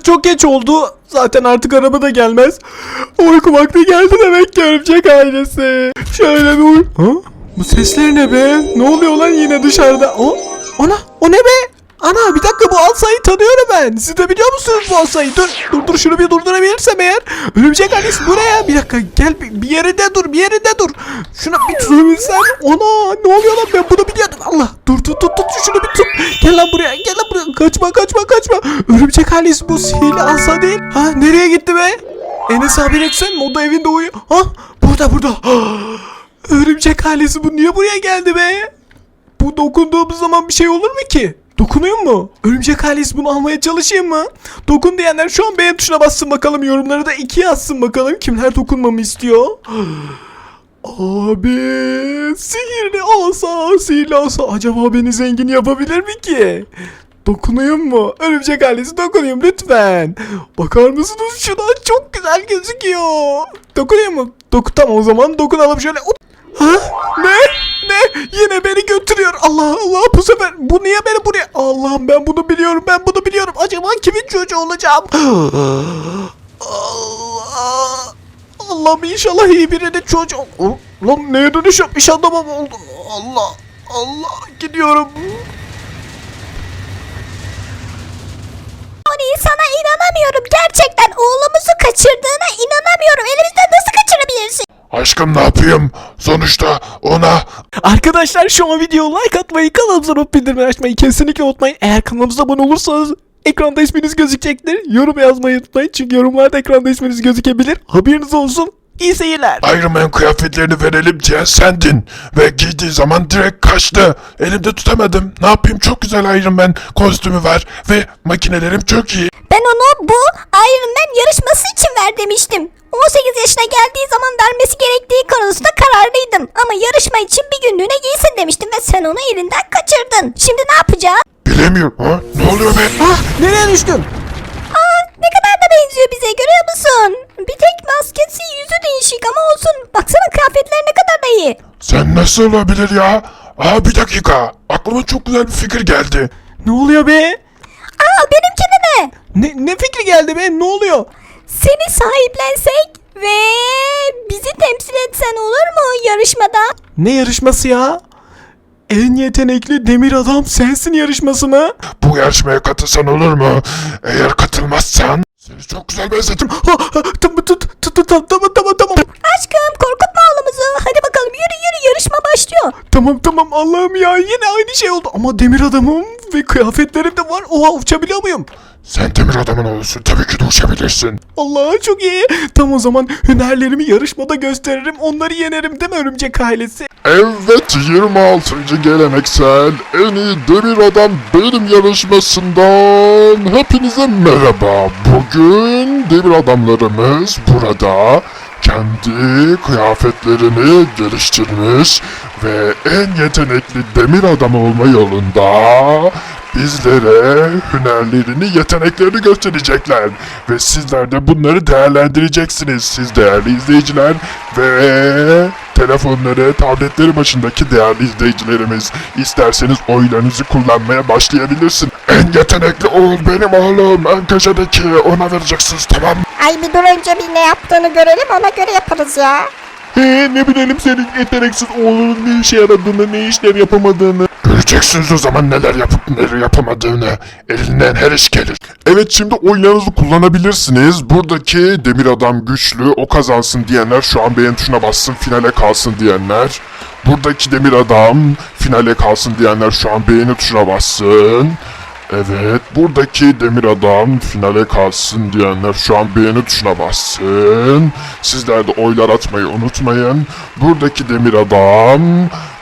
Artık çok geç oldu. Zaten artık araba da gelmez. Uyku vakti geldi demek ki ailesi. Şöyle bir uy... Ha? Bu sesler ne be? Ne oluyor lan yine dışarıda? O, ana, o ne be? Ana bir dakika bu Alsa'yı tanıyorum ben. Siz de biliyor musunuz bu Alsa'yı? Dur, dur, dur şunu bir durdurabilirsem eğer. Örümcek ailesi buraya. Bir dakika gel bir, bir yerinde dur, bir yerinde dur. Şuna bir tutabilsem. Ana ne oluyor lan ben bunu biliyordum. Allah dur tut tut tut şunu bir tut. Gel lan buraya, gel lan buraya. Kaçma kaçma kaçma. Örümcek ailesi bu sihirli Alsa değil. Ha nereye gitti be? Enes abi etsen mi? O da evinde uyuyor. Ha burada burada. Örümcek ailesi bu niye buraya geldi be? Bu dokunduğumuz zaman bir şey olur mu ki? Dokunuyor mu? Örümcek ailesi bunu almaya çalışayım mı? Dokun diyenler şu an beğen tuşuna bassın bakalım. Yorumları da iki yazsın bakalım. Kimler dokunmamı istiyor? Abi sihirli olsa sihirli olsa acaba beni zengin yapabilir mi ki? Dokunayım mı? Örümcek ailesi dokunayım lütfen. Bakar mısınız şuna çok güzel gözüküyor. Dokunayım mı? Dokun tamam o zaman dokunalım şöyle. Ha? Ne? Ne? Yine beni götürüyor. Allah Allah bu sefer bu niye beni buraya? Allah'ım ben bunu biliyorum ben bunu biliyorum. Acaba kimin çocuğu olacağım? Allah. Allah'ım inşallah iyi birinin çocuğu. Lan neye dönüşüyorum? İş adamı mı oldum? Allah. Allah gidiyorum. Tony sana inanamıyorum. Gerçekten oğlumuzu kaçırdığına inanamıyorum. Elimizden nasıl kaçırabilirsin? Aşkım ne yapayım? Sonuçta ona Arkadaşlar şu an videoya like atmayı, kanalımıza not bildirimleri açmayı kesinlikle unutmayın. Eğer kanalımıza abone olursanız ekranda isminiz gözükecektir. Yorum yazmayı unutmayın çünkü yorumlarda ekranda isminiz gözükebilir. Haberiniz olsun. İyi seyirler. Iron Man kıyafetlerini verelim diye sendin. Ve giydiği zaman direkt kaçtı. Elimde tutamadım. Ne yapayım çok güzel Iron Man kostümü var. Ve makinelerim çok iyi. Ben onu bu Iron Man yarışması için ver demiştim. 18 yaşına geldiği zaman vermesi gerektiği konusunda kararlıydım. Ama yarışma için bir günlüğüne giysin demiştim ve sen onu elinden kaçırdın. Şimdi ne yapacağız? Bilemiyorum. Ha? Ne oluyor be? Ah nereye düştüm? Aa ne kadar da benziyor bize görüyor musun? Bir tek maskesi yüzü değişik ama olsun. Baksana kıyafetler ne kadar da iyi. Sen nasıl olabilir ya? Aa bir dakika. Aklıma çok güzel bir fikir geldi. Ne oluyor be? Aa benimki de ne? Ne, ne fikri geldi be? Ne oluyor? Seni sahiplensek ve bizi temsil etsen olur mu yarışmada? Ne yarışması ya? En yetenekli demir adam sensin yarışması mı? Bu yarışmaya katılsan olur mu? Eğer katılmazsan seni çok güzel benzetim. Ha, ha, tamam tamam tamam tamam tamam tamam. Aşkım korkutma oğlumuzu. Hadi bakalım yürü yürü yarışma başlıyor. Tamam tamam Allah'ım ya yine aynı şey oldu ama demir adamım ve kıyafetlerim de var. Oha uçabiliyor muyum? Sen demir adamın olursun. Tabii ki de uçabilirsin. Allah çok iyi. Tam o zaman hünerlerimi yarışmada gösteririm. Onları yenerim değil mi örümcek ailesi? Evet 26. geleneksel en iyi demir adam benim yarışmasından hepinize merhaba. Bugün demir adamlarımız burada kendi kıyafetlerini geliştirmiş ve en yetenekli demir adam olma yolunda bizlere hünerlerini, yeteneklerini gösterecekler. Ve sizler de bunları değerlendireceksiniz. Siz değerli izleyiciler ve telefonları, tabletleri başındaki değerli izleyicilerimiz. isterseniz oylarınızı kullanmaya başlayabilirsin. En yetenekli oğul benim oğlum. En köşedeki ona vereceksiniz tamam mı? Ay bir dur önce bir ne yaptığını görelim ona göre yaparız ya. He ne bilelim senin yeteneksiz oğlunun ne işe yaradığını, ne işler yapamadığını. Göreceksiniz o zaman neler yapıp neler yapamadığını. Elinden her iş gelir. Evet şimdi oylarınızı kullanabilirsiniz. Buradaki demir adam güçlü o kazansın diyenler şu an beğen tuşuna bassın finale kalsın diyenler. Buradaki demir adam finale kalsın diyenler şu an beğeni tuşuna bassın. Evet buradaki demir adam finale kalsın diyenler şu an beğeni tuşuna bassın. Sizler de oylar atmayı unutmayın. Buradaki demir adam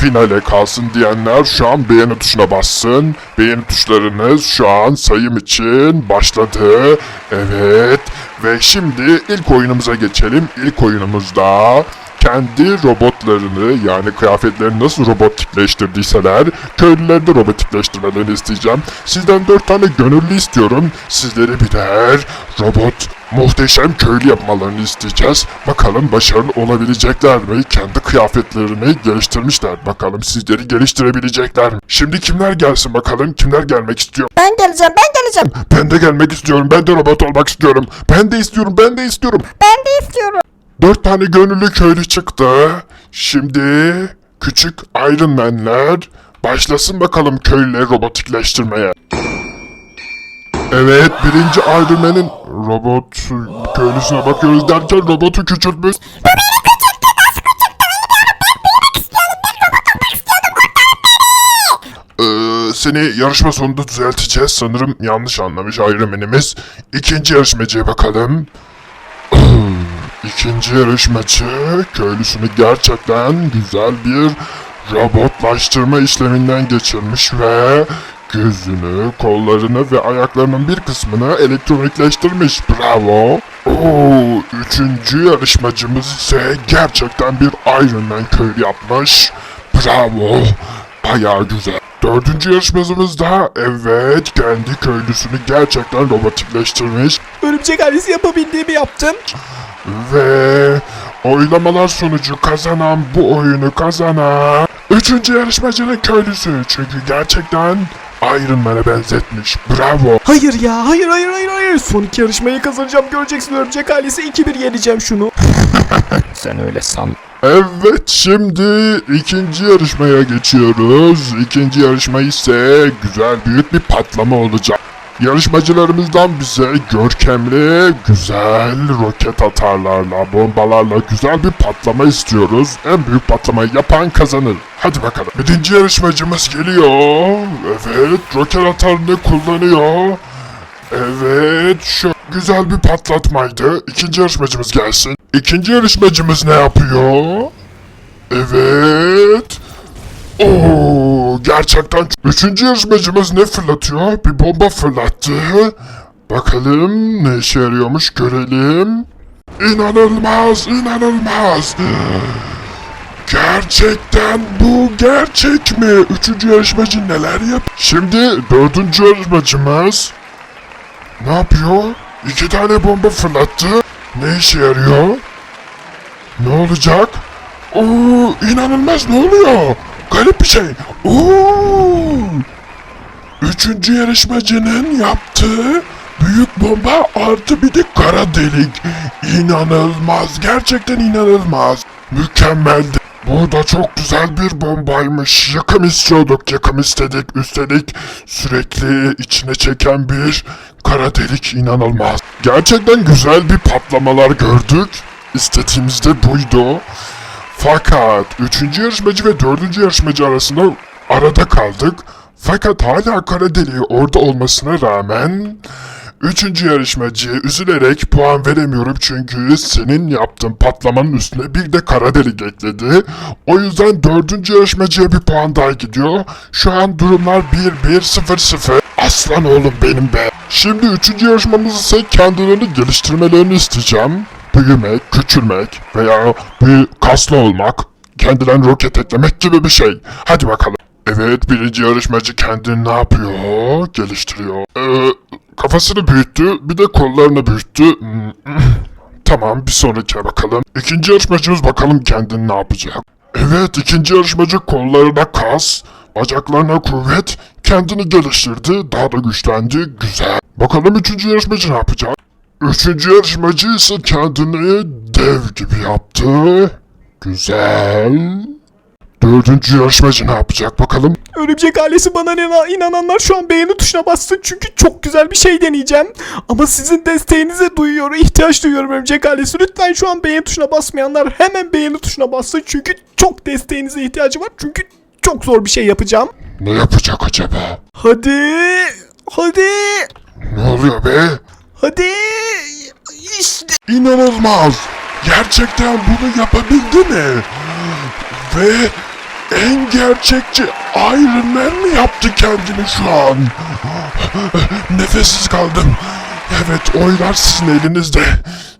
finale kalsın diyenler şu an beğeni tuşuna bassın. Beğeni tuşlarınız şu an sayım için başladı. Evet ve şimdi ilk oyunumuza geçelim. İlk oyunumuzda kendi robotlarını yani kıyafetlerini nasıl robotikleştirdiyseler köylüleri de robotikleştirmelerini isteyeceğim. Sizden dört tane gönüllü istiyorum. Sizleri birer robot muhteşem köylü yapmalarını isteyeceğiz. Bakalım başarılı olabilecekler mi? Kendi kıyafetlerini geliştirmişler. Bakalım sizleri geliştirebilecekler mi? Şimdi kimler gelsin bakalım? Kimler gelmek istiyor? Ben geleceğim ben geleceğim. Ben de gelmek istiyorum. Ben de robot olmak istiyorum. Ben de istiyorum. Ben de istiyorum. Ben de istiyorum. Dört tane gönüllü köylü çıktı. Şimdi küçük Iron Man'ler başlasın bakalım köylüleri robotikleştirmeye. Evet birinci Iron Man'in robot köylüsüne bakıyoruz derken robotu küçültmüş. Ee, seni yarışma sonunda düzelteceğiz. Sanırım yanlış anlamış Iron Man'imiz. İkinci yarışmacıya bakalım. İkinci yarışmacı köylüsünü gerçekten güzel bir robotlaştırma işleminden geçirmiş ve gözünü, kollarını ve ayaklarının bir kısmını elektronikleştirmiş. Bravo. Oo, üçüncü yarışmacımız ise gerçekten bir Iron Man köylü yapmış. Bravo. Bayağı güzel. Dördüncü yarışmacımız da evet kendi köylüsünü gerçekten robotikleştirmiş. Örümcek ailesi yapabildiğimi yaptım. Ve oylamalar sonucu kazanan bu oyunu kazanan üçüncü yarışmacının köylüsü. Çünkü gerçekten Iron Man'e benzetmiş. Bravo. Hayır ya hayır hayır hayır hayır. Son iki yarışmayı kazanacağım göreceksin örümcek ailesi 2-1 yeneceğim şunu. Sen öyle san. Evet şimdi ikinci yarışmaya geçiyoruz. İkinci yarışma ise güzel büyük bir patlama olacak. Yarışmacılarımızdan bize görkemli, güzel roket atarlarla, bombalarla güzel bir patlama istiyoruz. En büyük patlamayı yapan kazanır. Hadi bakalım. Birinci yarışmacımız geliyor. Evet, roket atarını kullanıyor. Evet, şu güzel bir patlatmaydı. İkinci yarışmacımız gelsin. İkinci yarışmacımız ne yapıyor? Evet. Oo, gerçekten. Üçüncü yarışmacımız ne fırlatıyor? Bir bomba fırlattı. Bakalım ne işe yarıyormuş görelim. İnanılmaz, inanılmaz. Gerçekten bu gerçek mi? Üçüncü yarışmacı neler yap? Şimdi dördüncü yarışmacımız ne yapıyor? İki tane bomba fırlattı. Ne işe yarıyor? Ne olacak? Oo, inanılmaz ne oluyor? Garip bir şey. Oo! Üçüncü yarışmacının yaptığı büyük bomba artı bir de kara delik. İnanılmaz. Gerçekten inanılmaz. Mükemmeldi. Bu da çok güzel bir bombaymış. Yakım istiyorduk, yakım istedik. Üstelik sürekli içine çeken bir kara delik inanılmaz. Gerçekten güzel bir patlamalar gördük. İstediğimiz de buydu. Fakat 3. yarışmacı ve 4. yarışmacı arasında arada kaldık. Fakat hala kara deliği orada olmasına rağmen 3. yarışmacı üzülerek puan veremiyorum çünkü senin yaptığın patlamanın üstüne bir de kara delik ekledi. O yüzden 4. yarışmacıya bir puan daha gidiyor. Şu an durumlar 1-1-0-0. Aslan oğlum benim be. Şimdi 3. yarışmamız ise kendilerini geliştirmelerini isteyeceğim büyümek, küçülmek veya bir kaslı olmak, kendilerine roket eklemek gibi bir şey. Hadi bakalım. Evet birinci yarışmacı kendini ne yapıyor? Geliştiriyor. Ee, kafasını büyüttü, bir de kollarını büyüttü. Hmm, tamam bir sonrakine bakalım. İkinci yarışmacımız bakalım kendini ne yapacak. Evet ikinci yarışmacı kollarına kas, bacaklarına kuvvet, kendini geliştirdi, daha da güçlendi, güzel. Bakalım üçüncü yarışmacı ne yapacak? Üçüncü yarışmacı ise kendini dev gibi yaptı. Güzel. Dördüncü yarışmacı ne yapacak bakalım? Örümcek ailesi bana ina- inananlar şu an beğeni tuşuna bassın çünkü çok güzel bir şey deneyeceğim. Ama sizin desteğinize duyuyorum, ihtiyaç duyuyorum Örümcek ailesi. Lütfen şu an beğeni tuşuna basmayanlar hemen beğeni tuşuna bassın çünkü çok desteğinize ihtiyacı var. Çünkü çok zor bir şey yapacağım. Ne yapacak acaba? Hadi, hadi, Ne oluyor be? Hadi. İşte İnanılmaz. Gerçekten bunu yapabildi mi? Ve en gerçekçi Iron Man mi yaptı kendini şu an? Nefessiz kaldım. Evet oylar sizin elinizde.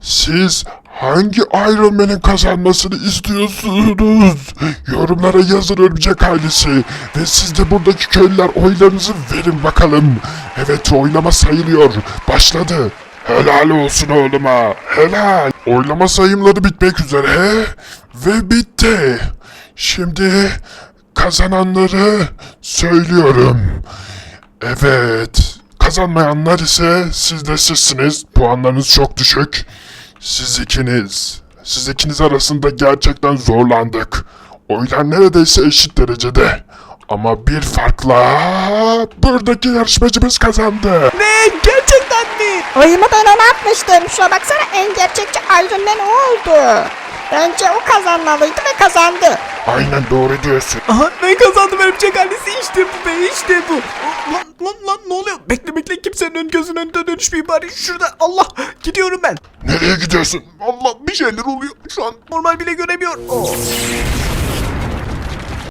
Siz hangi Iron Man'in kazanmasını istiyorsunuz? Yorumlara yazın örümcek ailesi. Ve siz de buradaki köylüler oylarınızı verin bakalım. Evet oylama sayılıyor. Başladı. Helal olsun oğluma. Helal. Oylama sayımları bitmek üzere. Ve bitti. Şimdi kazananları söylüyorum. Evet. Kazanmayanlar ise siz de sizsiniz. Puanlarınız çok düşük. Siz ikiniz. Siz ikiniz arasında gerçekten zorlandık. Oylar neredeyse eşit derecede. Ama bir farkla buradaki yarışmacımız kazandı. Ne? Gerçekten mi? Oyumu ben ona atmıştım. Şuna baksana en gerçekçi Iron Man o oldu. Bence o kazanmalıydı ve kazandı. Aynen doğru diyorsun. Aha ben kazandım örümcek ailesi işte bu be işte bu. Lan lan lan ne oluyor? Bekle bekle kimsenin ön gözünün önünde dönüşmeyeyim bari şurada Allah gidiyorum ben. Nereye gidiyorsun? Allah bir şeyler oluyor şu an normal bile göremiyorum. Oh.